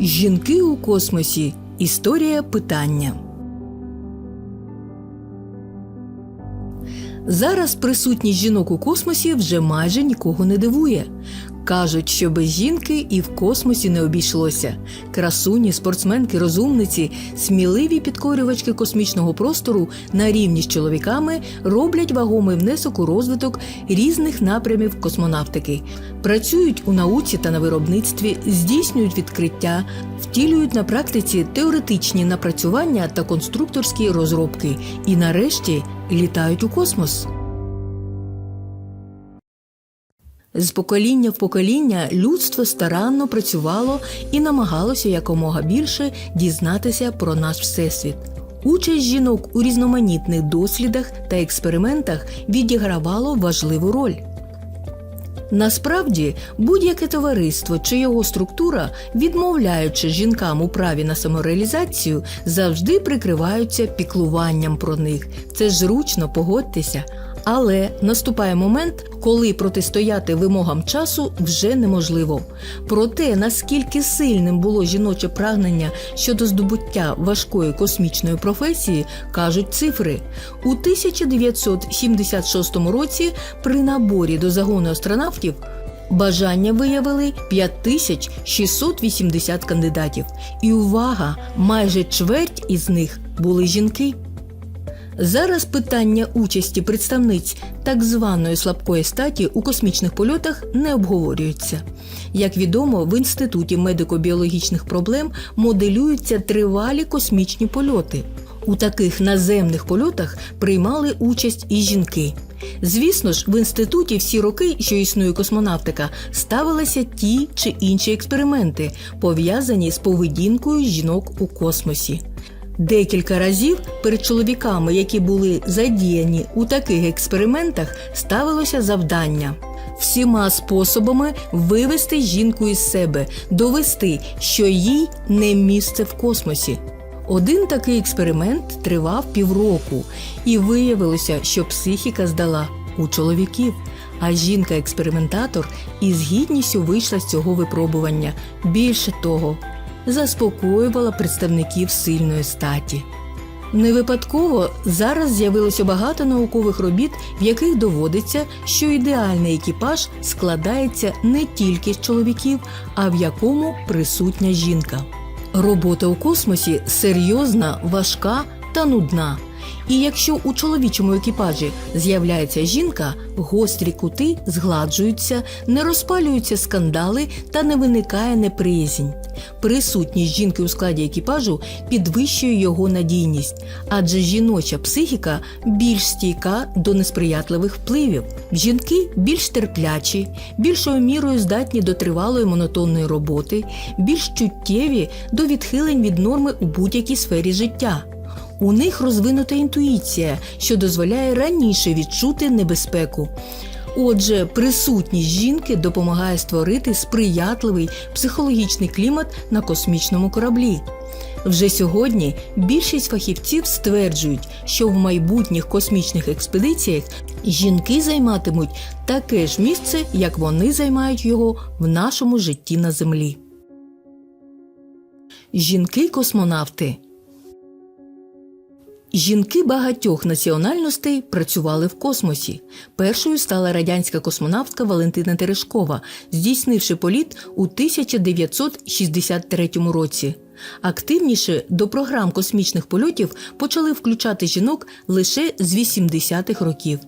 Жінки у космосі. Історія питання. Зараз присутність жінок у космосі вже майже нікого не дивує. Кажуть, що без жінки і в космосі не обійшлося. Красуні, спортсменки, розумниці, сміливі підкорювачки космічного простору на рівні з чоловіками роблять вагомий внесок у розвиток різних напрямів космонавтики, працюють у науці та на виробництві, здійснюють відкриття, втілюють на практиці теоретичні напрацювання та конструкторські розробки і, нарешті, літають у космос. З покоління в покоління людство старанно працювало і намагалося якомога більше дізнатися про наш всесвіт. Участь жінок у різноманітних дослідах та експериментах відігравало важливу роль. Насправді, будь-яке товариство чи його структура, відмовляючи жінкам у праві на самореалізацію, завжди прикриваються піклуванням про них. Це зручно, погодьтеся. Але наступає момент, коли протистояти вимогам часу вже неможливо. Про те, наскільки сильним було жіноче прагнення щодо здобуття важкої космічної професії, кажуть цифри. У 1976 році при наборі до загону астронавтів Бажання виявили 5680 кандидатів. І увага! Майже чверть із них були жінки. Зараз питання участі представниць так званої слабкої статі у космічних польотах не обговорюється. Як відомо, в інституті медико-біологічних проблем моделюються тривалі космічні польоти. У таких наземних польотах приймали участь і жінки. Звісно ж, в інституті всі роки, що існує космонавтика, ставилися ті чи інші експерименти, пов'язані з поведінкою жінок у космосі. Декілька разів перед чоловіками, які були задіяні у таких експериментах, ставилося завдання всіма способами вивести жінку із себе, довести, що їй не місце в космосі. Один такий експеримент тривав півроку, і виявилося, що психіка здала у чоловіків. А жінка-експериментатор із гідністю вийшла з цього випробування. Більше того, заспокоювала представників сильної статі. Не випадково зараз з'явилося багато наукових робіт, в яких доводиться, що ідеальний екіпаж складається не тільки з чоловіків, а в якому присутня жінка. Робота у космосі серйозна, важка та нудна. І якщо у чоловічому екіпажі з'являється жінка, гострі кути згладжуються, не розпалюються скандали та не виникає неприязнь. Присутність жінки у складі екіпажу підвищує його надійність, адже жіноча психіка більш стійка до несприятливих впливів. Жінки більш терплячі, більшою мірою здатні до тривалої монотонної роботи, більш чуттєві до відхилень від норми у будь-якій сфері життя. У них розвинута інтуїція, що дозволяє раніше відчути небезпеку. Отже, присутність жінки допомагає створити сприятливий психологічний клімат на космічному кораблі. Вже сьогодні більшість фахівців стверджують, що в майбутніх космічних експедиціях жінки займатимуть таке ж місце, як вони займають його в нашому житті на землі. Жінки-космонавти Жінки багатьох національностей працювали в космосі. Першою стала радянська космонавтка Валентина Терешкова, здійснивши політ у 1963 році. Активніше до програм космічних польотів почали включати жінок лише з 80-х років.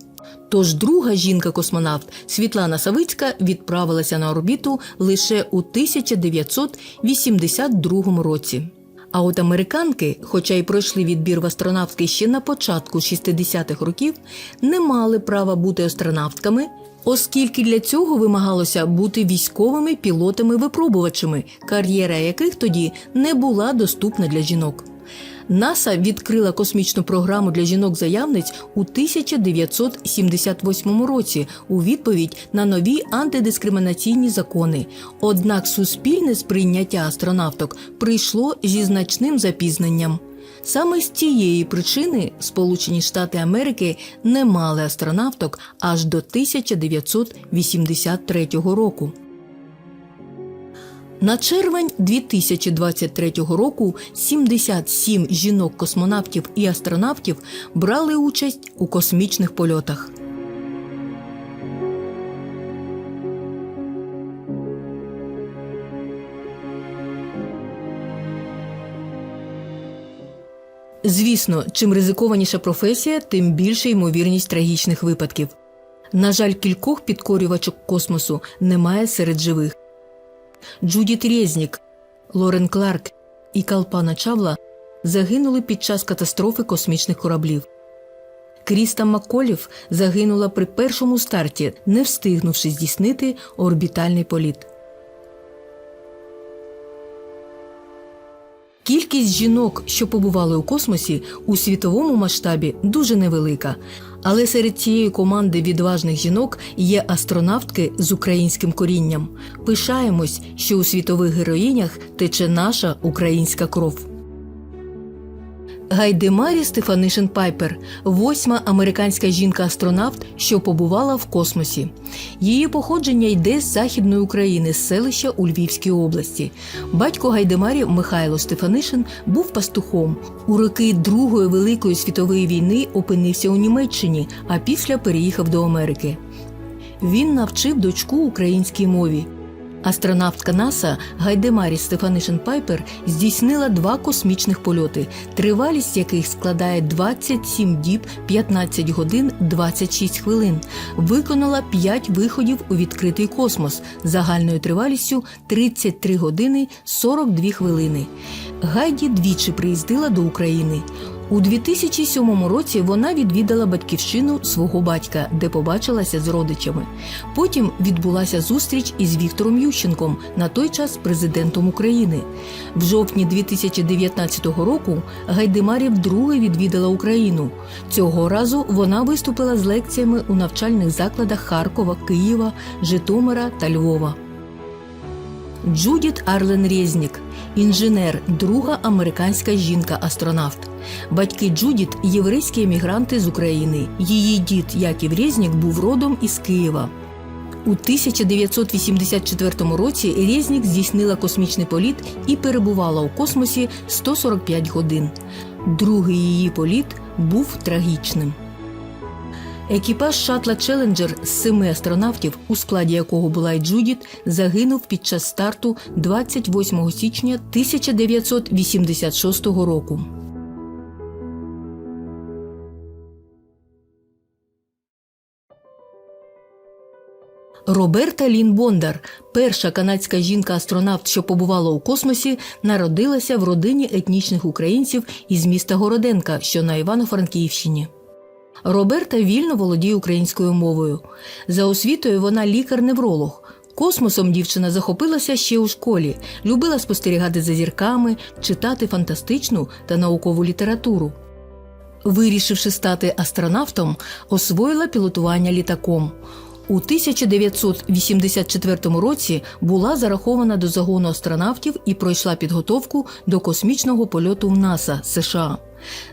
Тож друга жінка-космонавт Світлана Савицька відправилася на орбіту лише у 1982 році. А от американки, хоча й пройшли відбір в астронавтки ще на початку 60-х років, не мали права бути астронавтками, оскільки для цього вимагалося бути військовими пілотами-випробувачами, кар'єра яких тоді не була доступна для жінок. НАСА відкрила космічну програму для жінок-заявниць у 1978 році у відповідь на нові антидискримінаційні закони. Однак суспільне сприйняття астронавток прийшло зі значним запізненням. Саме з цієї причини Сполучені Штати Америки не мали астронавток аж до 1983 року. На червень 2023 року 77 жінок-космонавтів і астронавтів брали участь у космічних польотах. Звісно, чим ризикованіша професія, тим більша ймовірність трагічних випадків. На жаль, кількох підкорювачок космосу немає серед живих. Джудіт Резнік, Лорен Кларк і Калпана Чавла загинули під час катастрофи космічних кораблів. Кріста Макколів загинула при першому старті, не встигнувши здійснити орбітальний політ. Кількість жінок, що побували у космосі, у світовому масштабі дуже невелика. Але серед цієї команди відважних жінок є астронавтки з українським корінням. Пишаємось, що у світових героїнях тече наша українська кров. Гайдемарі Стефанишин Пайпер восьма американська жінка-астронавт, що побувала в космосі. Її походження йде з західної України, з селища у Львівській області. Батько Гайдемарі Михайло Стефанишин був пастухом. У роки Другої Великої світової війни опинився у Німеччині, а після переїхав до Америки. Він навчив дочку українській мові. Астронавтка НАСА Гайдемарі Стефанишин Пайпер здійснила два космічних польоти, тривалість яких складає 27 діб, 15 годин, 26 хвилин. Виконала 5 виходів у відкритий космос загальною тривалістю 33 години 42 хвилини. Гайді двічі приїздила до України. У 2007 році вона відвідала батьківщину свого батька, де побачилася з родичами. Потім відбулася зустріч із Віктором Ющенком, на той час президентом України. В жовтні 2019 року Гайдемарі вдруге відвідала Україну. Цього разу вона виступила з лекціями у навчальних закладах Харкова, Києва, Житомира та Львова. Джудіт Арлен Резнік, інженер, друга американська жінка-астронавт. Батьки Джудіт єврейські емігранти з України. Її дід Яків Резнік був родом із Києва. У 1984 році Резнік здійснила космічний політ і перебувала у космосі 145 годин. Другий її політ був трагічним. Екіпаж шатла Челенджер з семи астронавтів, у складі якого була й Джудіт, загинув під час старту 28 січня 1986 року. Роберта Лін Бондар, перша канадська жінка-астронавт, що побувала у космосі, народилася в родині етнічних українців із міста Городенка, що на Івано-Франківщині. Роберта вільно володіє українською мовою. За освітою вона лікар-невролог. Космосом дівчина захопилася ще у школі, любила спостерігати за зірками, читати фантастичну та наукову літературу. Вирішивши стати астронавтом, освоїла пілотування літаком. У 1984 році була зарахована до загону астронавтів і пройшла підготовку до космічного польоту в НАСА США.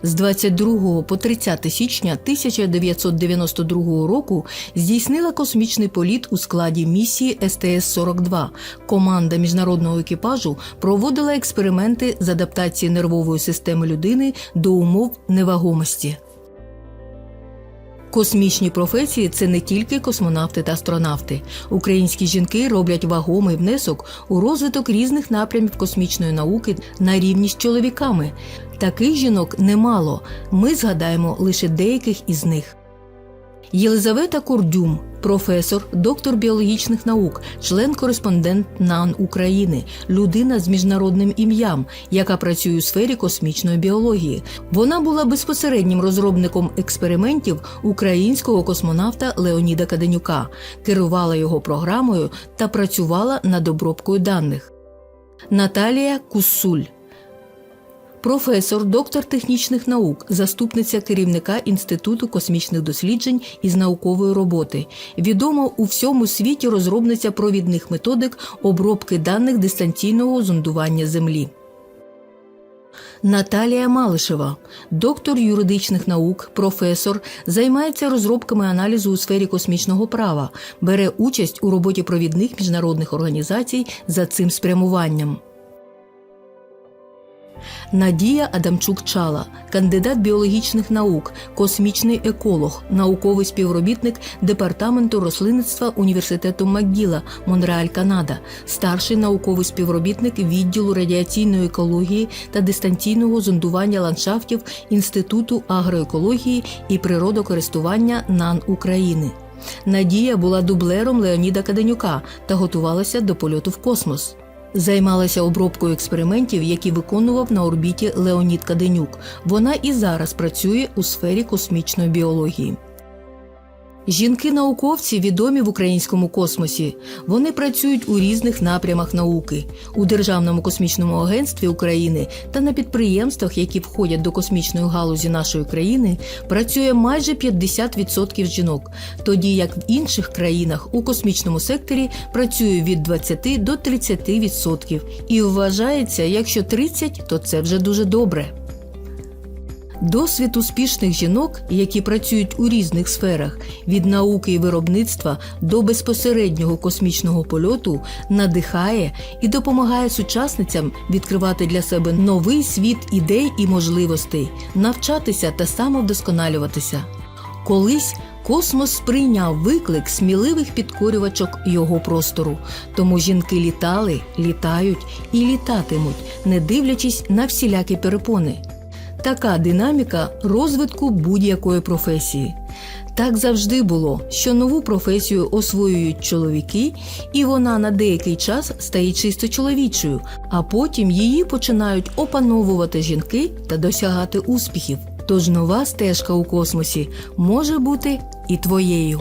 З 22 по 30 січня 1992 року здійснила космічний політ у складі місії СТС-42. Команда міжнародного екіпажу проводила експерименти з адаптації нервової системи людини до умов невагомості. Космічні професії це не тільки космонавти та астронавти. Українські жінки роблять вагомий внесок у розвиток різних напрямів космічної науки на рівні з чоловіками. Таких жінок немало. Ми згадаємо лише деяких із них. Єлизавета Курдюм, професор, доктор біологічних наук, член-кореспондент НАН України, людина з міжнародним ім'ям, яка працює у сфері космічної біології. Вона була безпосереднім розробником експериментів українського космонавта Леоніда Каденюка, керувала його програмою та працювала над обробкою даних. Наталія Куссуль професор, доктор технічних наук, заступниця керівника Інституту космічних досліджень із наукової роботи. Відома у всьому світі розробниця провідних методик обробки даних дистанційного зондування Землі. Наталія Малишева, доктор юридичних наук, професор, займається розробками аналізу у сфері космічного права, бере участь у роботі провідних міжнародних організацій за цим спрямуванням. Надія Адамчук Чала, кандидат біологічних наук, космічний еколог, науковий співробітник Департаменту рослинництва університету МакГіла, Монреаль, Канада, старший науковий співробітник відділу радіаційної екології та дистанційного зондування ландшафтів Інституту агроекології і природокористування НАН України. Надія була дублером Леоніда Каденюка та готувалася до польоту в космос. Займалася обробкою експериментів, які виконував на орбіті Леонід Каденюк. Вона і зараз працює у сфері космічної біології. Жінки-науковці відомі в українському космосі. Вони працюють у різних напрямах науки у Державному космічному агентстві України та на підприємствах, які входять до космічної галузі нашої країни, працює майже 50% жінок, тоді як в інших країнах у космічному секторі працює від 20 до 30%. І вважається, якщо 30, то це вже дуже добре. Досвід успішних жінок, які працюють у різних сферах, від науки і виробництва до безпосереднього космічного польоту, надихає і допомагає сучасницям відкривати для себе новий світ ідей і можливостей, навчатися та самовдосконалюватися. Колись космос сприйняв виклик сміливих підкорювачок його простору, тому жінки літали, літають і літатимуть, не дивлячись на всілякі перепони. Така динаміка розвитку будь-якої професії. Так завжди було, що нову професію освоюють чоловіки, і вона на деякий час стає чисто чоловічою, а потім її починають опановувати жінки та досягати успіхів. Тож нова стежка у космосі може бути і твоєю.